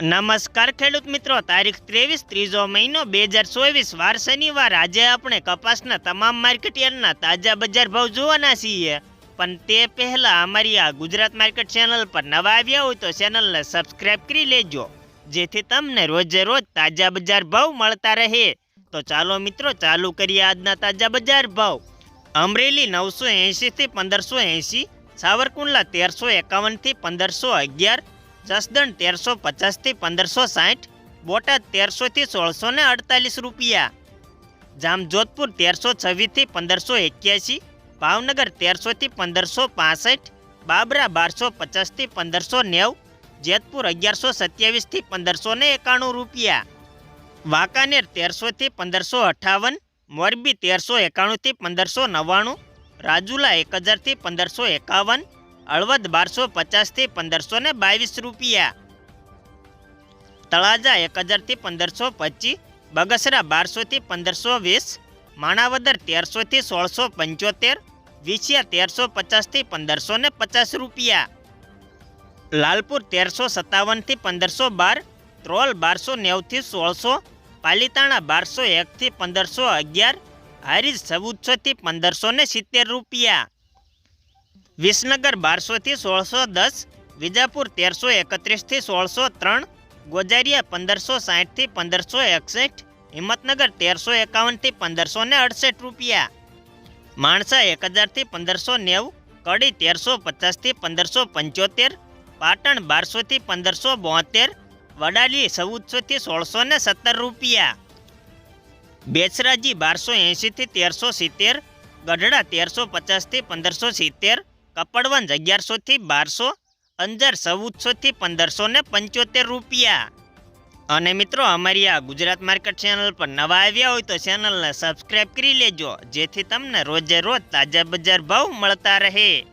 નમસ્કાર ખેડૂત મિત્રો. તારીખ ત્રેવીસ ત્રીજો મહિનો બે હજાર ચોવીસ વાર શનિવાર. આજે આપણે કપાસના તમામ માર્કેટયાર્ડના તાજા બજાર ભાવ જોવાના છીએ. પણ તે પહેલા અમારી આ ગુજરાત માર્કેટ ચેનલ પર નવા આવ્યા હોય તો ચેનલને સબસ્ક્રાઈબ કરી લેજો. જેથી તમને રોજે રોજ તાજા બજાર ભાવ મળતા રહે. તો ચાલો મિત્રો, ચાલુ કરીએ આજના તાજા બજાર ભાવ. અમરેલી નવસો એંશીથી પંદરસો એંશી, સાવરકુંડલા તેરસો એકાવનથી પંદરસો અગિયાર જસદણ તેરસો પચાસથી પંદરસો સાઠ, બોટાદ તેરસોથી સોળસો ને અડતાલીસ રૂપિયા. જામજોધપુર તેરસો છવ્વીસથી પંદરસો એક્યાસી, ભાવનગર તેરસોથી પંદરસો પાસઠ, બાબરા બારસો પચાસથી પંદરસો નેવ, જેતપુર અગિયારસો સત્યાવીસથી પંદરસો ને એકાણું રૂપિયા. વાંકાનેર તેરસોથી પંદરસો અઠાવન, મોરબી તેરસો એકાણુંથી પંદરસો નવ્વાણું, રાજુલા એક હજારથી પંદરસો એકાવન હળવદ બારસો પચાસથી પંદરસો ને બાવીસ રૂપિયા. તળાજા એક હજારથી પંદરસો પચીસ, બગસરા બારસોથી પંદરસો વીસ, માણાવદર તેરસોથી સોળસો પંચોતેર, વિછિયા તેરસો પચાસથી પંદરસો ને પચાસ રૂપિયા. લાલપુર તેરસો સત્તાવનથી પંદરસો બાર ત્રોલ બારસો નેવથી સોળસો, પાલીતાણા બારસો એકથી પંદરસો અગિયાર, હારીજ ચૌદસોથી પંદરસો ને સિત્તેર રૂપિયા. વિસનગર બારસોથી સોળસો દસ, વિજાપુર તેરસો એકત્રીસથી સોળસો ત્રણ, ગોજારિયા પંદરસો સાહીઠથી પંદરસો એકસઠ, હિંમતનગર તેરસો એકાવનથી પંદરસો ને અડસઠ રૂપિયા. માણસા એક હજારથી પંદરસો નેવું, કડી તેરસો પચાસથી પંદરસો પંચોતેર, પાટણ બારસોથી પંદરસો બોતેર, વડાલી ચૌદસોથી સોળસો ને સત્તર રૂપિયા. બેચરાજી બારસો એંશીથી તેરસો સિત્તેર, ગઢડા તેરસો પચાસથી પંદરસો સિત્તેર કપડવંજ અગિયારસોથી બારસો, અંજાર ચૌદસોથી પંદરસો ને પંચોતેર રૂપિયા. અને મિત્રો, અમારી આ ગુજરાત માર્કેટ ચેનલ પર નવા આવ્યા હોય તો ચેનલને સબસ્ક્રાઈબ કરી લેજો, જેથી તમને રોજે રોજ તાજા બજાર ભાવ મળતા રહે.